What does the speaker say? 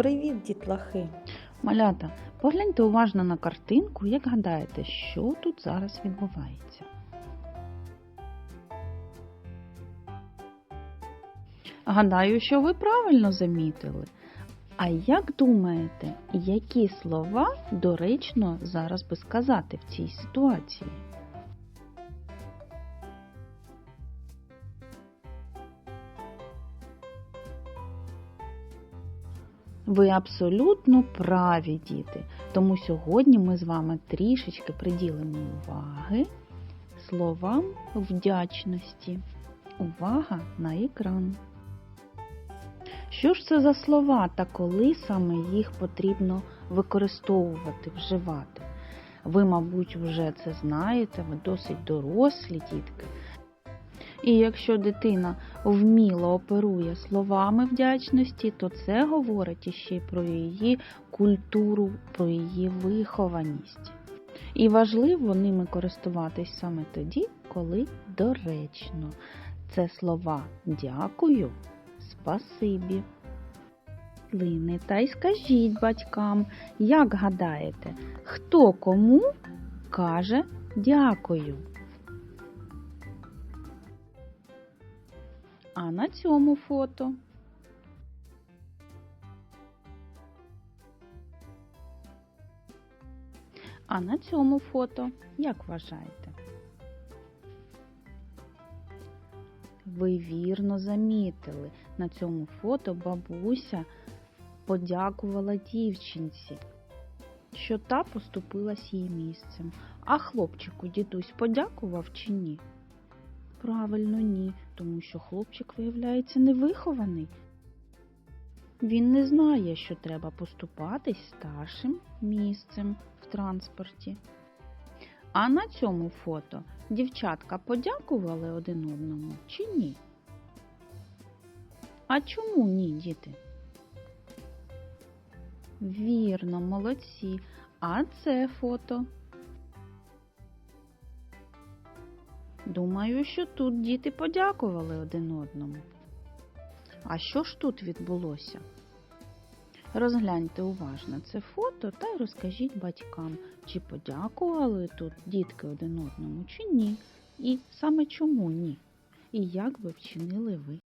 Привіт, дітлахи! Малята, погляньте уважно на картинку, як гадаєте, що тут зараз відбувається. Гадаю, що ви правильно замітили. А як думаєте, які слова доречно зараз би сказати в цій ситуації? Ви абсолютно праві, діти. Тому сьогодні ми з вами трішечки приділимо уваги словам вдячності. Увага на екран. Що ж це за слова та коли саме їх потрібно використовувати, вживати? Ви, мабуть, вже це знаєте, ви досить дорослі дітки. І якщо дитина вміло оперує словами вдячності, то це говорить іще й про її культуру, про її вихованість. І важливо ними користуватись саме тоді, коли доречно. Це слова дякую, спасибі. Та й скажіть батькам, як гадаєте, хто кому каже дякую? А на цьому фото А на цьому фото, як вважаєте? Ви вірно замітили, на цьому фото бабуся подякувала дівчинці, що та поступилась їй місцем. А хлопчику дідусь подякував чи ні? Правильно, ні, тому що хлопчик, виявляється, невихований. Він не знає, що треба поступатись старшим місцем в транспорті. А на цьому фото дівчатка подякували один одному чи ні? А чому ні, діти? Вірно, молодці. А це фото? Думаю, що тут діти подякували один одному. А що ж тут відбулося? Розгляньте уважно це фото та й розкажіть батькам, чи подякували тут дітки один одному, чи ні, і саме чому ні, і як би вчинили ви.